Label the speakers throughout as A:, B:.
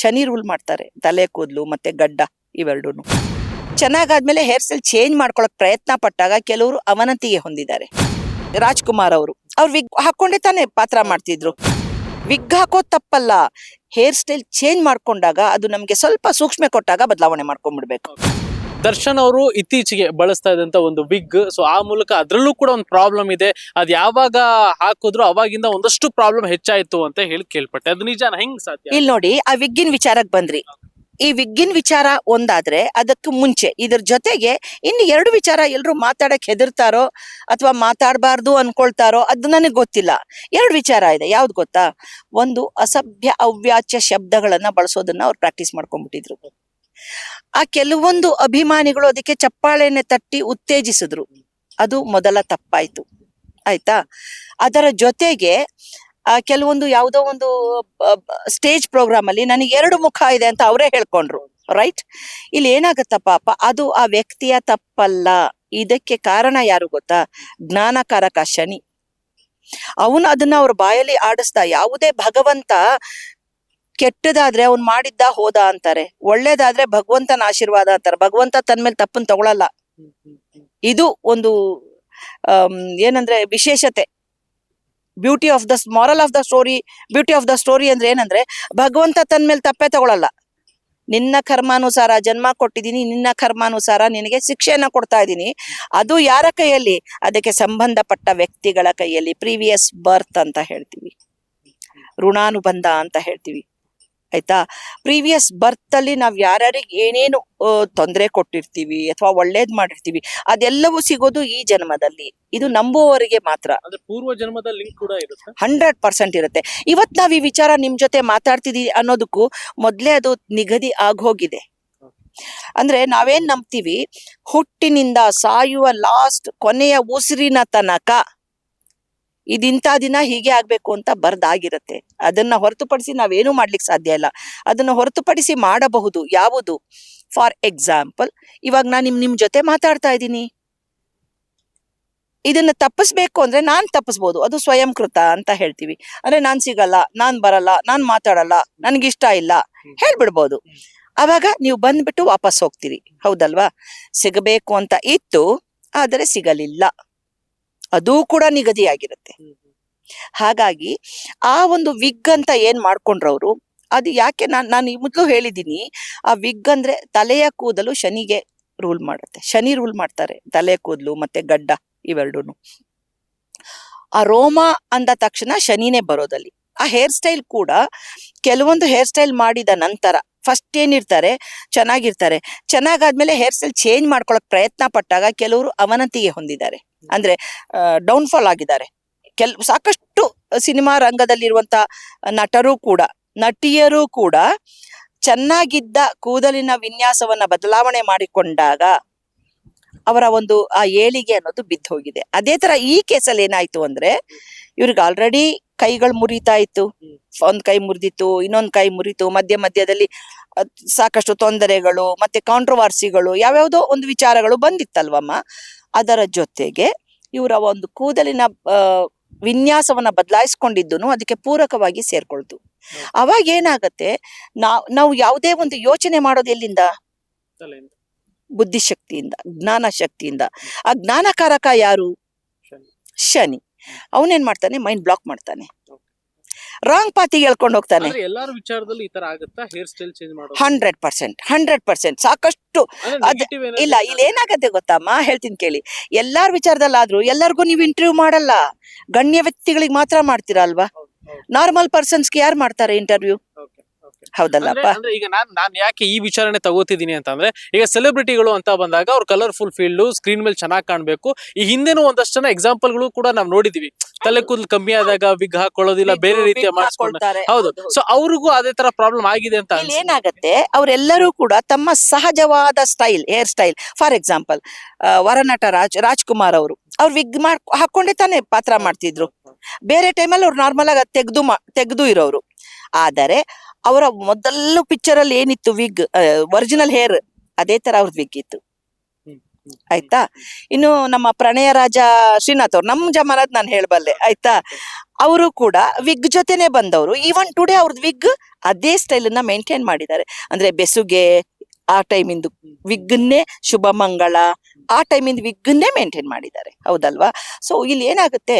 A: Shani rule ಮಾಡ್ತಾರೆ. ತಲೆ ಕೂದಲು ಮತ್ತೆ ಗಡ್ಡ ಇವೆರಡೂ ಚೆನ್ನಾಗಾದ್ಮೇಲೆ ಹೇರ್ ಸ್ಟೈಲ್ ಚೇಂಜ್ ಮಾಡ್ಕೊಳಕ್ ಪ್ರಯತ್ನ ಪಟ್ಟಾಗ ಕೆಲವರು ಅವನತಿಗೆ ಹೊಂದಿದ್ದಾರೆ. ರಾಜ್ಕುಮಾರ್ ಅವರು. ಅವ್ರು ವಿಗ್ ಹಾಕೊಂಡೇ ತಾನೇ ಪಾತ್ರ ಮಾಡ್ತಿದ್ರು. ವಿಗ್ ಹಾಕೋದ್ ತಪ್ಪಲ್ಲ. ಹೇರ್ ಸ್ಟೈಲ್ ಚೇಂಜ್ ಮಾಡ್ಕೊಂಡಾಗ ಅದು ನಮ್ಗೆ ಸ್ವಲ್ಪ ಸೂಕ್ಷ್ಮೆ ಕೊಟ್ಟಾಗ ಬದಲಾವಣೆ ಮಾಡ್ಕೊಂಡ್ಬಿಡ್ಬೇಕು.
B: ದರ್ಶನ್ ಅವರು ಇತ್ತೀಚೆಗೆ ಬಳಸ್ತಾ ಇದ್ದಂತ ಒಂದು ವಿಗ್. ಸೊ ಆ ಮೂಲಕ ಅದ್ರಲ್ಲೂ ಕೂಡ ಒಂದು ಪ್ರಾಬ್ಲಮ್ ಇದೆ. ಅದ್ ಯಾವಾಗ ಹಾಕಿದ್ರು ಅವಾಗಿಂದ ಒಂದಷ್ಟು ಪ್ರಾಬ್ಲಮ್ ಹೆಚ್ಚಾಯ್ತು ಅಂತ ಹೇಳಿ ಕೇಳ್ಪಟ್ಟೆ. ಅದು ನಿಜ ಹೆಂಗ್ ಸಾಧ್ಯ?
A: ಇಲ್ಲಿ ನೋಡಿ, ಆ ವಿಗ್ಗಿನ್ ವಿಚಾರಕ್ಕೆ ಬಂದ್ರಿ. ಈ ವಿಗ್ಗಿನ್ ವಿಚಾರ ಒಂದಾದ್ರೆ ಅದಕ್ಕೆ ಮುಂಚೆ ಇದ್ರ ಜೊತೆಗೆ ಇನ್ನು ಎರಡು ವಿಚಾರ ಎಲ್ರು ಮಾತಾಡಕ್ ಹೆದರ್ತಾರೋ ಅಥವಾ ಮಾತಾಡಬಾರ್ದು ಅನ್ಕೊಳ್ತಾರೋ ಅದು ನನಗೆ ಗೊತ್ತಿಲ್ಲ. ಎರಡು ವಿಚಾರ ಇದೆ. ಯಾವ್ದು ಗೊತ್ತಾ? ಒಂದು ಅಸಭ್ಯ ಅವ್ಯಾಚ್ಯ ಶಬ್ದಗಳನ್ನ ಬಳಸೋದನ್ನ ಅವ್ರು ಪ್ರಾಕ್ಟೀಸ್ ಮಾಡ್ಕೊಂಡ್ಬಿಟ್ಟಿದ್ರು. ಆ ಕೆಲವೊಂದು ಅಭಿಮಾನಿಗಳು ಅದಕ್ಕೆ ಚಪ್ಪಾಳೆನೆ ತಟ್ಟಿ ಉತ್ತೇಜಿಸಿದ್ರು. ಅದು ಮೊದಲ ತಪ್ಪಾಯ್ತು. ಆಯ್ತಾ? ಅದರ ಜೊತೆಗೆ, ಆ ಕೆಲವೊಂದು ಯಾವುದೋ ಒಂದು ಸ್ಟೇಜ್ ಪ್ರೋಗ್ರಾಮ್ ಅಲ್ಲಿ ನನಗೆ ಎರಡು ಮುಖ ಇದೆ ಅಂತ ಅವರೇ ಹೇಳ್ಕೊಂಡ್ರು. ರೈಟ್? ಇಲ್ಲಿ ಏನಾಗತ್ತಪ್ಪ ಪಾಪ? ಅದು ಆ ವ್ಯಕ್ತಿಯ ತಪ್ಪಲ್ಲ. ಇದಕ್ಕೆ ಕಾರಣ ಯಾರು ಗೊತ್ತಾ? ಜ್ಞಾನಕಾರಕ ಶನಿ. ಅವನು ಅದನ್ನ ಅವ್ರ ಬಾಯಲ್ಲಿ ಆಡಿಸ್ತಾ ಯಾವುದೇ ಭಗವಂತ ಕೆಟ್ಟದಾದ್ರೆ ಅವ್ನ್ ಮಾಡಿದ್ದ ಹೋದ ಅಂತಾರೆ. ಒಳ್ಳೇದಾದ್ರೆ ಭಗವಂತನ ಆಶೀರ್ವಾದ ಅಂತಾರೆ. ಭಗವಂತ ತನ್ ಮೇಲೆ ತಪ್ಪನ್ ತಗೊಳಲ್ಲ. ಇದು ಒಂದು ಏನಂದ್ರೆ ವಿಶೇಷತೆ. Beauty of the moral of the story, beauty of the story ಅಂದ್ರೆ ಏನಂದ್ರೆ ಭಗವಂತ ತನ್ ಮೇಲೆ ತಪ್ಪೇ ತಗೊಳಲ್ಲ. ನಿನ್ನ ಕರ್ಮಾನುಸಾರ ಜನ್ಮ ಕೊಟ್ಟಿದ್ದೀನಿ ನಿನ್ನ ಕರ್ಮಾನುಸಾರ ನಿನಗೆ ಶಿಕ್ಷೆಯನ್ನ ಕೊಡ್ತಾ ಇದ್ದೀನಿ ಅದು ಯಾರ ಕೈಯಲ್ಲಿ? ಅದಕ್ಕೆ ಸಂಬಂಧಪಟ್ಟ ವ್ಯಕ್ತಿಗಳ ಕೈಯಲ್ಲಿ, ಪ್ರೀವಿಯಸ್ ಬರ್ತ್ ಅಂತ ಹೇಳ್ತೀವಿ. ಋಣಾನುಬಂಧ ಅಂತ ಹೇಳ್ತೀವಿ. ಆಯ್ತಾ? ಪ್ರೀವಿಯಸ್ ಬರ್ತ್ ಅಲ್ಲಿ ನಾವ್ ಯಾರ್ಯಾರಿಗೆ ಏನೇನು ತೊಂದರೆ ಕೊಟ್ಟಿರ್ತೀವಿ ಅಥವಾ ಒಳ್ಳೇದ್ ಮಾಡಿರ್ತೀವಿ ಅದೆಲ್ಲವೂ ಸಿಗೋದು ಈ ಜನ್ಮದಲ್ಲಿ. ಇದು ನಂಬುವವರಿಗೆ ಮಾತ್ರ.
B: ಅಂದ್ರೆ ಪೂರ್ವ ಜನ್ಮದ ಲಿಂಕ್ ಕೂಡ ಇರುತ್ತೆ?
A: ಹಂಡ್ರೆಡ್ ಪರ್ಸೆಂಟ್ ಇರುತ್ತೆ. ಇವತ್ ನಾವ್ ಈ ವಿಚಾರ ನಿಮ್ ಜೊತೆ ಮಾತಾಡ್ತಿದೀವಿ ಅನ್ನೋದಕ್ಕೂ ಮೊದ್ಲೇ ಅದು ನಿಗದಿ ಆಗೋಗಿದೆ. ಅಂದ್ರೆ ನಾವೇನ್ ನಂಬ್ತೀವಿ? ಹುಟ್ಟಿನಿಂದ ಸಾಯುವ ಲಾಸ್ಟ್ ಕೊನೆಯ ಉಸಿರಿನ ತನಕ. ಇದಿಂತ ದಿನ ಹೀಗೆ ಆಗ್ಬೇಕು ಅಂತ ಬರ್ದಾಗಿರತ್ತೆ. ಅದನ್ನ ಹೊರತುಪಡಿಸಿ ನಾವೇನು ಮಾಡ್ಲಿಕ್ಕೆ ಸಾಧ್ಯ ಇಲ್ಲ. ಅದನ್ನ ಹೊರತುಪಡಿಸಿ ಮಾಡಬಹುದು ಯಾವುದು? ಫಾರ್ ಎಕ್ಸಾಂಪಲ್ ಇವಾಗ ನಾನು ನಿಮ್ ನಿಮ್ ಜೊತೆ ಮಾತಾಡ್ತಾ ಇದ್ದೀನಿ. ಇದನ್ನ ತಪ್ಪಿಸ್ಬೇಕು ಅಂದ್ರೆ ನಾನ್ ತಪ್ಪಿಸ್ಬೋದು. ಅದು ಸ್ವಯಂ ಕೃತ ಅಂತ ಹೇಳ್ತೀವಿ. ಅಂದ್ರೆ ನಾನ್ ಸಿಗಲ್ಲ ನಾನ್ ಬರಲ್ಲ ನಾನ್ ಮಾತಾಡಲ್ಲ ನನ್ಗಿಷ್ಟ ಇಲ್ಲ. ಹೇಳ್ಬಿಡ್ಬೋದು. ಅವಾಗ ನೀವು ಬಂದ್ಬಿಟ್ಟು ವಾಪಸ್ ಹೋಗ್ತೀರಿ. ಹೌದಲ್ವಾ? ಸಿಗಬೇಕು ಅಂತ ಇತ್ತು ಆದರೆ ಸಿಗಲಿಲ್ಲ. ಅದೂ ಕೂಡ ನಿಗದಿಯಾಗಿರುತ್ತೆ. ಹಾಗಾಗಿ ಆ ಒಂದು ವಿಗ್ ಅಂತ ಏನ್ ಮಾಡ್ಕೊಂಡ್ರವ್ರು ಅದು ಯಾಕೆ ನಾನ್ ನಾನು ಈ ಮೊದಲು ಹೇಳಿದ್ದೀನಿ ಆ ವಿಗ್ ಅಂದ್ರೆ ತಲೆಯ ಕೂದಲು ಶನಿಗೆ ರೂಲ್ ಮಾಡುತ್ತೆ. ಶನಿ ರೂಲ್ ಮಾಡ್ತಾರೆ ತಲೆಯ ಕೂದಲು ಮತ್ತೆ ಗಡ್ಡ ಇವೆರಡೂನು. ಆ ರೋಮ ಅಂದ ತಕ್ಷಣ ಶನಿನೇ ಬರೋದಲ್ಲಿ. ಆ ಹೇರ್ ಸ್ಟೈಲ್ ಕೂಡ ಕೆಲವೊಂದು ಹೇರ್ ಸ್ಟೈಲ್ ಮಾಡಿದ ನಂತರ ಫಸ್ಟ್ ಏನಿರ್ತಾರೆ ಚೆನ್ನಾಗಿರ್ತಾರೆ. ಚೆನ್ನಾಗಾದ್ಮೇಲೆ ಹೇರ್ ಸ್ಟೈಲ್ ಚೇಂಜ್ ಮಾಡ್ಕೊಳಕ್ ಪ್ರಯತ್ನ ಪಟ್ಟಾಗ ಕೆಲವರು ಅವನತಿಗೆ ಹೊಂದಿದ್ದಾರೆ. ಅಂದ್ರೆ ಡೌನ್ಫಾಲ್ ಆಗಿದ್ದಾರೆ. ಕೆಲ್, ಸಾಕಷ್ಟು ಸಿನಿಮಾ ರಂಗದಲ್ಲಿರುವಂತ ನಟರು ಕೂಡ, ನಟಿಯರು ಕೂಡ ಚೆನ್ನಾಗಿದ್ದ ಕೂದಲಿನ ವಿನ್ಯಾಸವನ್ನ ಬದಲಾವಣೆ ಮಾಡಿಕೊಂಡಾಗ ಅವರ ಒಂದು, ಆ ಏಳಿಗೆ ಅನ್ನೋದು ಬಿದ್ದು ಹೋಗಿದೆ. ಅದೇ ತರ ಈ ಕೇಸಲ್ಲಿ ಏನಾಯ್ತು ಅಂದ್ರೆ, ಇವ್ರಿಗೆ ಆಲ್ರೆಡಿ ಕೈಗಳು ಮುರಿತಾ ಇತ್ತು. ಒಂದ್ ಕೈ ಮುರಿದಿತ್ತು, ಇನ್ನೊಂದ್ ಕೈ ಮುರಿತು, ಮಧ್ಯ ಮಧ್ಯದಲ್ಲಿ ಸಾಕಷ್ಟು ತೊಂದರೆಗಳು ಮತ್ತೆ ಕಾಂಟ್ರವರ್ಸಿಗಳು ಯಾವ್ಯಾವುದೋ ಒಂದು ವಿಚಾರಗಳು ಬಂದಿತ್ತಲ್ವಮ್ಮ? ಅದರ ಜೊತೆಗೆ ಇವರ ಒಂದು ಕೂದಲಿನ ವಿನ್ಯಾಸವನ್ನ ಬದಲಾಯಿಸ್ಕೊಂಡಿದ್ದು ಅದಕ್ಕೆ ಪೂರಕವಾಗಿ ಸೇರ್ಕೊಳ್ತು ಅವಾಗ ಏನಾಗತ್ತೆ? ನಾವ್ ನಾವು ಯಾವುದೇ ಒಂದು ಯೋಚನೆ ಮಾಡೋದು ಎಲ್ಲಿಂದ. ಬುದ್ಧಿಶಕ್ತಿಯಿಂದ ಜ್ಞಾನ ಶಕ್ತಿಯಿಂದ. ಆ ಜ್ಞಾನಕಾರಕ ಯಾರು?
B: ಶನಿ.
A: ಶನಿ. ಅವನೇನ್ ಮಾಡ್ತಾನೆ? ಮೈಂಡ್ ಬ್ಲಾಕ್ ಮಾಡ್ತಾನೆ. ರಾಂಗ್ ಪಾತಿಗೆ ಹೇಳ್ಕೊಂಡು ಹೋಗ್ತಾನೆ.
B: ಎಲ್ಲಾರ ವಿಚಾರದಲ್ಲಿ ಈ ತರ ಆಗುತ್ತಾ? ಹೇರ್ ಸ್ಟೈಲ್ ಚೇಂಜ್ ಮಾಡೋದು?
A: ಹಂಡ್ರೆಡ್ ಪರ್ಸೆಂಟ್ ಹಂಡ್ರೆಡ್ ಪರ್ಸೆಂಟ್ ಸಾಕಷ್ಟು ಅದ್- ಇಲ್ಲ ಇಲ್ಲಿ ಏನಾಗತ್ತೆ ಗೊತ್ತಮ್ಮ? ಹೇಳ್ತೀನಿ ಕೇಳಿ. ಎಲ್ಲಾರ ವಿಚಾರದಲ್ಲಾದ್ರೂ ಎಲ್ಲರಿಗೂ ನೀವು ಇಂಟರ್ವ್ಯೂ ಮಾಡಲ್ಲ. ಗಣ್ಯ ವ್ಯಕ್ತಿಗಳಿಗೆ ಮಾತ್ರ ಮಾಡ್ತೀರಾ ಅಲ್ವಾ. ನಾರ್ಮಲ್ ಪರ್ಸನ್ಸ್ಗೆ ಯಾರು ಮಾಡ್ತಾರೆ ಇಂಟರ್ವ್ಯೂ. ಹೌದಲ್ಲಪ್ಪ?
B: ಅಂದ್ರೆ- ಈಗ ನಾನ್ ನಾನ್ ಯಾಕೆ ಈ ವಿಚಾರಣೆ ತಗೋತಿದೀನಿ ಅಂತಂದ್ರೆ ಈಗ ಸೆಲೆಬ್ರಿಟಿಗಳು ಅಂತ ಬಂದಾಗ ಅವ್ರ ಕಲರ್ಫುಲ್ ಫೀಲ್ಡ್ ಸ್ಕ್ರೀನ್ ಮೇಲೆ ಚೆನ್ನಾಗಿ ಕಾಣ್ಬೇಕು. ಈ ಹಿಂದೆನೂ ಒಂದಷ್ಟು ಜನ ಎಕ್ಸಾಂಪಲ್ಗಳು ಕೂಡ ನಾವ್ ನೋಡಿದೀವಿ. ತಲೆ ಕೂದಲು ಕಮ್ಮಿ ಆದಾಗ ವಿಗ್ ಹಾಕೊಳ್ಳೋದಿಲ್ಲ ಬೇರೆ ರೀತಿಯ ಮಾಡಿಸ್ಕೊಳ್ತಾರೆ ಹೌದು. ಸೊ ಅವ್ರಿಗೂ ಅದೇ ತರ ಪ್ರಾಬ್ಲಮ್ ಆಗಿದೆ ಅಂತ
A: ಇಲ್ಲಿ ಏನಾಗತ್ತೆ ಅವರೆಲ್ಲರೂ ಕೂಡ ತಮ್ಮ ಸಹಜವಾದ style hair style for example ವರನಟ Raj Rajkumar ಅವರು. ಅವ್ರು ವಿಗ್ ಮಾಡ್ ಹಾಕೊಂಡೇ ತಾನೇ ಪಾತ್ರ ಮಾಡ್ತಿದ್ರು. ಬೇರೆ ಟೈಮಲ್ಲಿ ಅವ್ರು ನಾರ್ಮಲ್ ಆಗಿ ತೆಗ್ದು ಮಾ ತೆಗ್ದು ಇರೋರು ಆದರೆ ಅವರ ಮೊದಲು ಪಿಕ್ಚರ್ ಅಲ್ಲಿ ಏನಿತ್ತು ವಿಗ್ ಒರಿಜಿನಲ್ ಹೇರ್ ಅದೇ ತರ ಅವ್ರದ್ ವಿಗ್ ಇತ್ತು. ಆಯ್ತಾ? ಇನ್ನು ನಮ್ಮ ಪ್ರಣಯ ರಾಜ ಶ್ರೀನಾಥ್ ಅವ್ರು ನಮ್ಮ ಜಮಾನದ್ ನಾನು ಹೇಳಬಲ್ಲೆ ಆಯ್ತಾ? ಅವರು ಕೂಡ ವಿಗ್ ಜೊತೆನೆ ಬಂದವರು. ಈವನ್ ಟುಡೇ ಅವ್ರದ್ ವಿಗ್ ಅದೇ ಸ್ಟೈಲ್ನ ಮೇಂಟೈನ್ ಮಾಡಿದ್ದಾರೆ. ಅಂದ್ರೆ ಬೆಸುಗೆ ಆ ಟೈಮಿಂದು ವಿಗ್ಗನ್ನೇ ಶುಭ ಮಂಗಳ ಆ ಟೈಮಿಂದ ವಿಗ್ಗನ್ನೇ ಮೇಂಟೈನ್ ಮಾಡಿದ್ದಾರೆ. ಹೌದಲ್ವಾ? ಸೊ ಇಲ್ಲಿ ಏನಾಗುತ್ತೆ?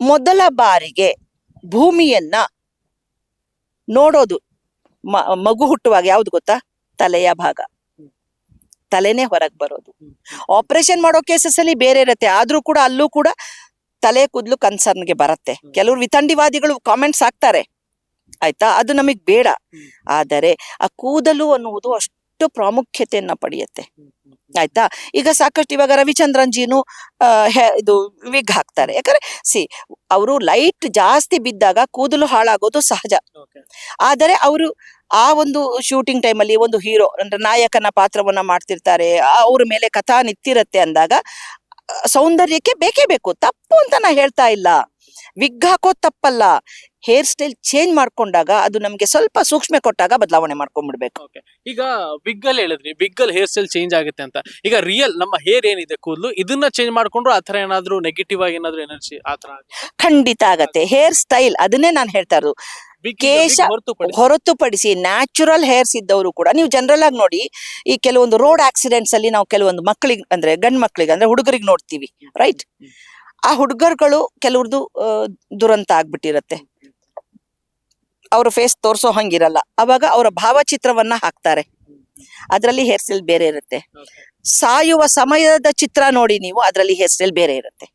A: ಮೊದಲ ಬಾರಿಗೆ ಭೂಮಿಯನ್ನ ನೋಡೋದು. ಮಗು ಹುಟ್ಟುವಾಗ ಯಾವ್ದು ಗೊತ್ತಾ? ತಲೆಯ ಭಾಗ. ತಲೆನೇ ಹೊರಗೆ ಬರೋದು. ಆಪರೇಷನ್ ಮಾಡೋ ಕೇಸಸ್ ಅಲ್ಲಿ ಬೇರೆ ಇರುತ್ತೆ. ಆದ್ರೂ ಕೂಡ ಅಲ್ಲೂ ಕೂಡ ತಲೆ ಕೂದಲು ಕನ್ಸರ್ನ್ಗೆ ಬರುತ್ತೆ. ಕೆಲವರು ವಿತಂಡಿವಾದಿಗಳು ಕಾಮೆಂಟ್ಸ್ ಹಾಕ್ತಾರೆ. ಆಯ್ತಾ? ಅದು ನಮಗ್ ಬೇಡ. ಆದರೆ ಆ ಕೂದಲು ಅನ್ನುವುದು ಅಷ್ಟು ಪ್ರಾಮುಖ್ಯತೆಯನ್ನ ಪಡೆಯುತ್ತೆ. ಆಯ್ತಾ? ಈಗ ಸಾಕಷ್ಟು ಇವಾಗ ರವಿಚಂದ್ರನ್ ಜೀನು ಇದು ವಿಗ್ ಹಾಕ್ತಾರೆ. ಯಾಕಂದ್ರೆ ಸಿ ಅವರು ಲೈಟ್ ಜಾಸ್ತಿ ಬಿದ್ದಾಗ ಕೂದಲು ಹಾಳಾಗೋದು ಸಹಜ. ಆದರೆ ಅವರು ಆ ಒಂದು ಶೂಟಿಂಗ್ ಟೈಮಲ್ಲಿ ಒಂದು ಹೀರೋ ಅಂದ್ರೆ ನಾಯಕನ ಪಾತ್ರವನ್ನ ಮಾಡ್ತಿರ್ತಾರೆ ಅವ್ರ ಮೇಲೆ ಕಥಾ ನಿಂತಿರತ್ತೆ ಅಂದಾಗ ಸೌಂದರ್ಯಕ್ಕೆ ಬೇಕೇ ಬೇಕು. ತಪ್ಪು ಅಂತ ನಾ ಹೇಳ್ತಾ ಇಲ್ಲ. ವಿಗ್ ಹಾಕೋದು ತಪ್ಪಲ್ಲ. ಹೇರ್ ಸ್ಟೈಲ್ ಚೇಂಜ್ ಮಾಡ್ಕೊಂಡಾಗ ಅದು ನಮಗೆ ಸ್ವಲ್ಪ ಸೂಕ್ಷ್ಮ ಕೊಟ್ಟಾಗ ಬದಲಾವಣೆ ಮಾಡ್ಕೊಂಡ್ಬಿಡ್ಬೇಕು.
B: ಈಗ ವಿಗ್ ಅಲ್ಲಿ ಹೇಳಿದ್ರಿ ವಿಗ್ ಅಲ್ಲಿ ಹೇರ್ ಸ್ಟೈಲ್ ಚೇಂಜ್ ಆಗುತ್ತೆ ಅಂತ. ಈಗ ರಿಯಲ್ ನಮ್ಮ ಹೇರ್ ಏನಿದೆ ಕೂದಲು ಇದನ್ನ ಚೇಂಜ್ ಮಾಡ್ಕೊಂಡ್ರು ಆತರ ಏನಾದ್ರೂ ನೆಗೆಟಿವ್ ಆಗಿ ಏನಾದ್ರು ಎನರ್ಜಿ ಆತರ
A: ಖಂಡಿತ ಆಗತ್ತೆ. ಹೇರ್ ಸ್ಟೈಲ್ ಅದನ್ನೇ ನಾನು ಹೇಳ್ತಾ ಇರೋದು. ಕೇಶ-
B: ಹೊರತುಪಡಿಸಿ.
A: ನ್ಯಾಚುರಲ್ ಹೇರ್ಸ್ ಇದ್ದವರು ಕೂಡ ನೀವು ಜನರಲ್ ಆಗಿ ನೋಡಿ ಈ ಕೆಲವೊಂದು ರೋಡ್ ಆಕ್ಸಿಡೆಂಟ್ಸ್ ಅಲ್ಲಿ ನಾವು ಕೆಲವೊಂದು ಮಕ್ಕಳಿಗೆ ಅಂದ್ರೆ ಗಂಡ್ ಮಕ್ಕಳಿಗೆ ಅಂದ್ರೆ ಹುಡುಗರಿಗೆ ನೋಡ್ತೀವಿ ರೈಟ್ ಆ ಹುಡುಗರುಗಳು ಕೆಲವ್ರದ್ದು ದುರಂತ ಆಗ್ಬಿಟ್ಟಿರತ್ತೆ. ಅವ್ರ ಫೇಸ್ ತೋರ್ಸೋ ಹಂಗಿರಲ್ಲ. ಅವಾಗ ಅವರ ಭಾವಚಿತ್ರವನ್ನ ಹಾಕ್ತಾರೆ. ಅದರಲ್ಲಿ ಹೇರ್ ಸ್ಟೈಲ್ ಬೇರೆ ಇರುತ್ತೆ. ಸಾಯುವ ಸಮಯದ ಚಿತ್ರ ನೋಡಿ ನೀವು, ಅದರಲ್ಲಿ ಹೇರ್ ಸ್ಟೈಲ್ ಬೇರೆ ಇರುತ್ತೆ.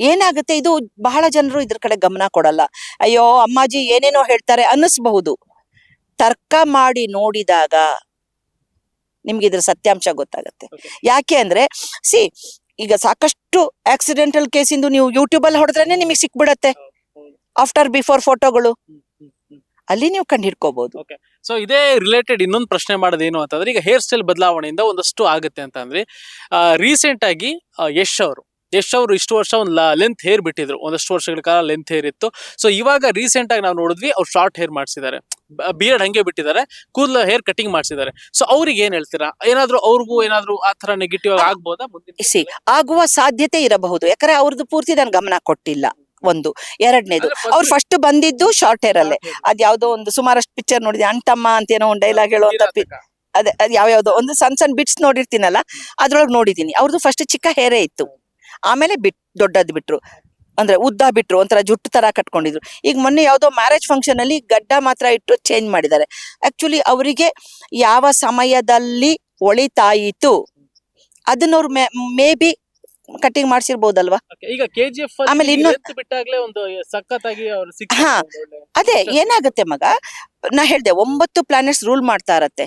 A: ಏನಾಗುತ್ತೆ, ಇದು ಬಹಳ ಜನರು ಇದ್ರ ಕಡೆ ಗಮನ ಕೊಡಲ್ಲ. ಅಯ್ಯೋ, ಅಮ್ಮಾಜಿ ಏನೇನೋ ಹೇಳ್ತಾರೆ ಅನ್ನಿಸ್ಬಹುದು. ತರ್ಕ ಮಾಡಿ ನೋಡಿದಾಗ ನಿಮ್ಗೆ ಇದ್ರ ಸತ್ಯಾಂಶ ಗೊತ್ತಾಗತ್ತೆ. ಯಾಕೆ ಅಂದ್ರೆ ಸಿ ಈಗ ಸಾಕಷ್ಟು ಆಕ್ಸಿಡೆಂಟಲ್ ಕೇಸಿಂದು ನೀವು ಯೂಟ್ಯೂಬ್ ಅಲ್ಲಿ ಹೊಡೆದ್ರೆ ನಿಮಗೆ ಸಿಕ್ಬಿಡತ್ತೆ. ಆಫ್ಟರ್ ಬಿಫೋರ್ ಫೋಟೋಗಳು ಅಲ್ಲಿ ನೀವು ಕಂಡು ಹಿಡ್ಕೋಬಹುದು
B: ಸೊ ಇದೇ ರಿಲೇಟೆಡ್ ಇನ್ನೊಂದು ಪ್ರಶ್ನೆ ಮಾಡೋದೇನು ಅಂತಂದ್ರೆ ಈಗ ಹೇರ್ ಸ್ಟೈಲ್ ಬದಲಾವಣೆಯಿಂದ ಒಂದಷ್ಟು ಆಗುತ್ತೆ ಅಂತ ಅಂದ್ರೆ ರೀಸೆಂಟ್ ಆಗಿ ಯಶ್ ಅವರು ಯಶ್ ಅವರು ಇಷ್ಟು ವರ್ಷ ಒಂದು ಲೆಂತ್ ಹೇರ್ ಬಿಟ್ಟಿದ್ರು. ಒಂದಷ್ಟು ವರ್ಷಗಳ ಕಾಲ ಲೆಂತ್ ಹೇರ್ ಇತ್ತು. ಸೊ ಇವಾಗ ರೀಸೆಂಟ್ ಆಗಿ ನಾವು ನೋಡಿದ್ವಿ ಅವ್ರು ಶಾರ್ಟ್ ಹೇರ್ ಮಾಡಿಸಿದ್ದಾರೆ. ಬಿಯರ್ಡ್ ಹಂಗೆ ಬಿಟ್ಟಿದ್ದಾರೆ. ಕೂದಲು ಹೇರ್ ಕಟಿಂಗ್ ಮಾಡಿಸಿದ್ದಾರೆ. ಸೊ ಅವ್ರಿಗೆ ಏನ್ ಹೇಳ್ತೀರಾ? ಏನಾದ್ರು ಅವ್ರಿಗೂ ಏನಾದ್ರು ಆ ತರ ನೆಗೆಟಿವ್ ಆಗಿ ಆಗ್ಬೋದಾ
A: ಸಿ ಆಗುವ ಸಾಧ್ಯತೆ ಇರಬಹುದು. ಯಾಕಂದ್ರೆ ಅವ್ರದ್ದು ಪೂರ್ತಿ ನಾನು ಗಮನ ಕೊಟ್ಟಿಲ್ಲ. ಒಂದು. ಎರಡನೇದು. ಅವ್ರು ಫಸ್ಟ್ ಬಂದಿದ್ದು ಶಾರ್ಟ್ ಹೇರ್ ಅಲ್ಲೇ.
B: ಅದ್ಯಾವುದೋ
A: ಅದ್ ಯಾವ್ದೋ ಒಂದು ಸುಮಾರಷ್ಟು ಪಿಕ್ಚರ್ ನೋಡಿದೆ ಅಂಟಮ್ಮ ಅಂತ ಏನೋ ಒಂದು ಡೈಲಾಗ್ ಹೇಳುವಂತ. ಅದೇ ಅದ್ ಯಾವ ಯಾವ್ದೋ ಒಂದು ಸಣ್ಣ ಸಣ್ಣ ಬಿಟ್ಸ್ ನೋಡಿರ್ತೀನಲ್ಲ ಅದ್ರೊಳಗೆ ನೋಡಿದೀನಿ ಅವ್ರದ್ದು ಫಸ್ಟ್ ಚಿಕ್ಕ ಹೇರೇ ಇತ್ತು. ಆಮೇಲೆ ಬಿಟ್ ದೊಡ್ಡದ್ ಬಿಟ್ರು. ಅಂದ್ರೆ ಉದ್ದ ಬಿಟ್ರು ಒಂಥರ ಜುಟ್ಟು ತರ ಕಟ್ಕೊಂಡಿದ್ರು. ಈಗ ಮೊನ್ನೆ ಯಾವ್ದೋ ಮ್ಯಾರೇಜ್ ಫಂಕ್ಷನ್ ಅಲ್ಲಿ ಗಡ್ಡ ಮಾತ್ರ ಇಟ್ಟು ಚೇಂಜ್ ಮಾಡಿದ್ದಾರೆ. ಆಕ್ಚುಲಿ ಅವರಿಗೆ ಯಾವ ಸಮಯದಲ್ಲಿ ಒಳಿತಾಯಿತು ಅದನ್ನ ಅವ್ರು ಮೇ ಬಿ ಕಟಿಂಗ್ ಮಾಡ್ಸಿರ್ಬೋದಲ್ವಾ?
B: ಈಗ ಕೆಜಿಎಫ್
A: ಆಮೇಲೆ ಇನ್ನು-
B: ಬಿಟ್ಟಾಗ್ಲೇ ಒಂದು ಸಖತ್ತಾಗಿ ಅವರು
A: ಹಾ. ಅದೇ ಏನಾಗುತ್ತೆ ಮಗ? ನಾ ಹೇಳ್ದೆ ಒಂಬತ್ತು ಪ್ಲಾನೆಟ್ಸ್ ರೂಲ್ ಮಾಡ್ತಾ ಇರತ್ತೆ.